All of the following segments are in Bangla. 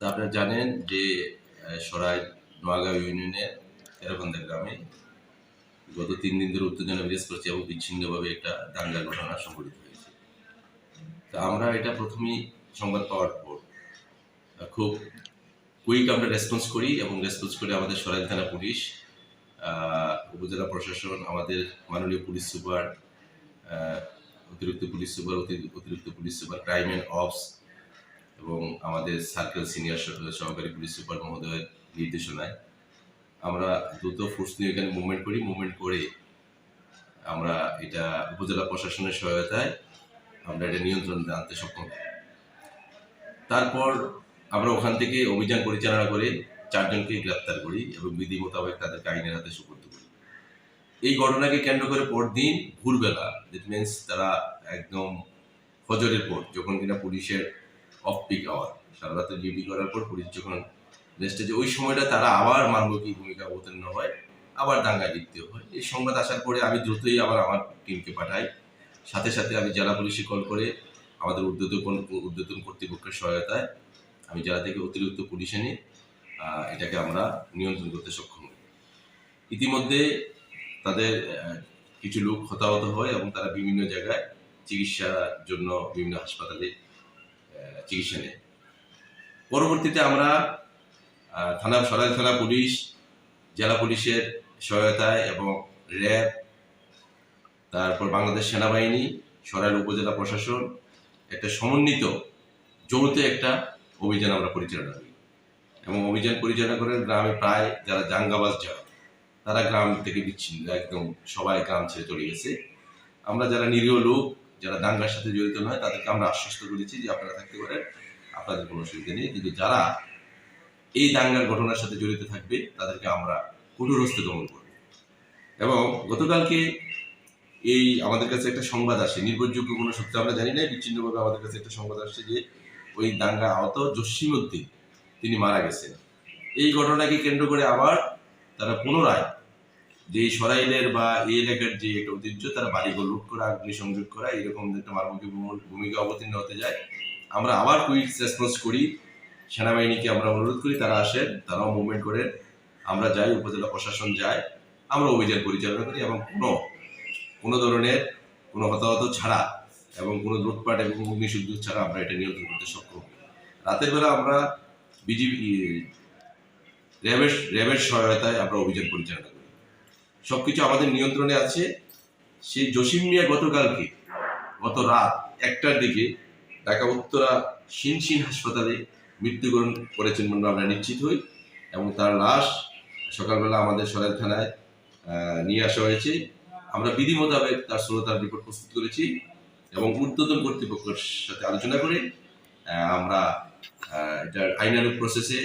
আপনারা জানেন যে সরাই নোয়াগাঁও ইউনিয়নের তেরোবন্দা গ্রামে গত তিন দিন ধরে উত্তেজনা বিরাজ করছে এবং বিচ্ছিন্নভাবে একটা দাঙ্গা ঘটনা সংঘটিত হয়েছে। তা আমরা এটা প্রথমেই সংবাদ পাওয়ার পর খুব কুইক আমরা রেসপন্স করি এবং রেসপন্স করে আমাদের সরাইল থানা পুলিশ উপজেলা প্রশাসন, আমাদের মাননীয় পুলিশ সুপার অতিরিক্ত পুলিশ সুপার, অতি- অতিরিক্ত police super, crime and ops এবং আমাদের সার্কেল সিনিয়র সহকারী পুলিশ সুপার মহোদয়ের নির্দেশনায় আমরা দ্রুত ফোর্স নিয়ে এখানে মুভমেন্ট করি মুভমেন্ট করে আমরা এটা উপজেলা প্রশাসনের সহায়তায় আমরা এটা নিয়ন্ত্রণ আনতে সক্ষম। তারপর আমরা ওখান থেকে অভিযান পরিচালনা করে চারজনকে গ্রেপ্তার করি এবং বিধি মোতাবেক তাদের আইনের হাতে সুপর্দ করি এই ঘটনাকে কেন্দ্র করে পরদিন ভোরবেলা দ্যাট মিনস তারা একদম ফজরের পর, যখন কিনা পুলিশের অফ পিক আওয়ার সারা রাতে ডিউটি করার পর পুলিশ যখন রেস্টে যে ওই সময়টা তারা আবার মানবকী ভূমিকা অবতীর্ণ হয়, আবার দাঙ্গা লিপ্ত হয়। এই সংবাদ আসার পরে আমি দ্রুতই আবার আমার টিমকে পাঠাই। সাথে সাথে আমি জেলা পুলিশে কল করে আমাদের উদ্যোতন উদ্যোতন কর্তৃপক্ষের সহায়তায় আমি জেলা থেকে অতিরিক্ত পুলিশ এনে এটাকে আমরা নিয়ন্ত্রণ করতে সক্ষম হই। ইতিমধ্যে তাদের কিছু লোক হতাহত হয় এবং তারা বিভিন্ন জায়গায় চিকিৎসার জন্য বিভিন্ন হাসপাতালে চিকিৎসা নেয় পরবর্তীতে আমরা থানা সরাইল থানা পুলিশ, জেলা পুলিশের সহায়তায় এবং র্যাব, তারপর বাংলাদেশ সেনাবাহিনী, সরাইল উপজেলা প্রশাসন, একটা সমন্বিত যৌথ একটা অভিযান আমরা পরিচালনা করি। এবং অভিযান পরিচালনা করে গ্রামে প্রায় যারা জাঙ্গাবাজ যারা, তারা গ্রাম থেকে বিচ্ছিন্ন, একদম সবাই গ্রাম ছেড়ে চলে গেছে। আমরা যারা নিরীহ লোক যারা দাঙ্গার সাথে জড়িত নয়, তাদেরকে আমরা আশ্বস্ত করেছি যে আপনারা থাকতে পারেন, আপনাদের কোনো অসুবিধা নেই। কিন্তু যারা এই দাঙ্গার ঘটনার সাথে জড়িত থাকবে, তাদেরকে আমরা কঠোর হস্তে দমন করব। এবং গতকালকে এই আমাদের কাছে একটা সংবাদ আসে, নির্ভরযোগ্য কোনো সূত্র, আমরা জানি না, বিচ্ছিন্নভাবে আমাদের কাছে একটা সংবাদ আসছে যে ওই দাঙ্গা আহত জসীমউদ্দিন তিনি মারা গেছেন। এই ঘটনাকে কেন্দ্র করে আবার তারা পুনরায় যে সরাইলের বা এই এলাকার যে একটা ঐতিহ্য, তারা বাড়িঘর লুট করা অগ্নি সংযোগ করা, এরকম একটা মারমুখী ভূমিকা অবতীর্ণ হতে যায়। আমরা আবার কুইক রেসপন্স করি। সেনাবাহিনীকে আমরা অনুরোধ করি, তারা আসেন, তারাও মুভমেন্ট করেন। আমরা যাই, উপজেলা প্রশাসন যায়, আমরা অভিযান পরিচালনা করি এবং কোনো কোনো ধরনের কোনো হতাহত ছাড়া এবং কোনো লুটপাট এবং অগ্নিসুদ্ধ ছাড়া আমরা এটা নিয়ন্ত্রণ করতে সক্ষম। রাতের বেলা আমরা বিজিবি র্যাবের র্যাবের সহায়তায় আমরা অভিযান পরিচালনা করি। সবকিছু আমাদের নিয়ন্ত্রণে আছে। সেই জসিম মিয়া গতকালকে, গত রাত একটার দিকে ঢাকা উত্তরা শিনশিন হাসপাতালে মৃত্যুবরণ করেছেন বলে আমরা নিশ্চিত হই এবং তার লাশ সকালবেলা আমাদের সরাইল থানায় নিয়ে আসা হয়েছে। আমরা বিধি মোতাবেক তার শ্রোতার রিপোর্ট প্রস্তুত করেছি এবং উদ্বোধন কর্তৃপক্ষের সাথে আলোচনা করে আমরা এটার আইনানুক প্রসেসে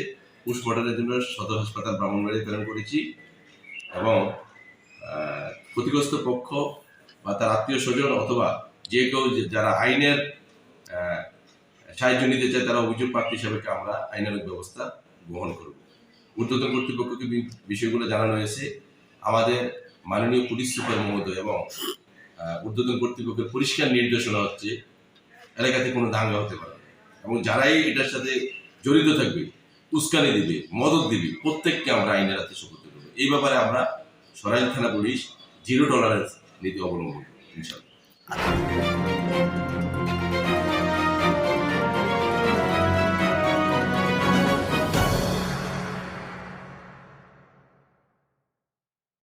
পোস্টমর্টমের জন্য সদর হাসপাতাল ব্রাহ্মণবাড়ি প্রেরণ করেছি এবং ক্ষতিগ্রস্ত পক্ষ বা তার আত্মীয় স্বজন অথবা যে কেউ যারা আইনের সাহায্য নিতে চায়, তারা অভিযোগ প্রার্থী হিসাবে আমরা আইনানুক ব্যবস্থা গ্রহণ করব। উদ্বোধন কর্তৃপক্ষকে বিষয়গুলো জানানো হয়েছে। আমাদের মাননীয় পুলিশ সুপার মহোদয় এবং উদ্বোধন কর্তৃপক্ষের পরিষ্কার নির্দেশনা হচ্ছে, এলাকাতে কোনো দাঙ্গা হতে পারে। এবং যারাই এটার সাথে জড়িত থাকবে, উস্কানি দিবে, মদত দিবে, প্রত্যেককে আমরা আইনের হাতে সুপর্দ করব। এই ব্যাপারে আমরা সরাইল থানা পুলিশ জিরো টলারেন্স নীতি অবলম্বন ইনশাল্লাহ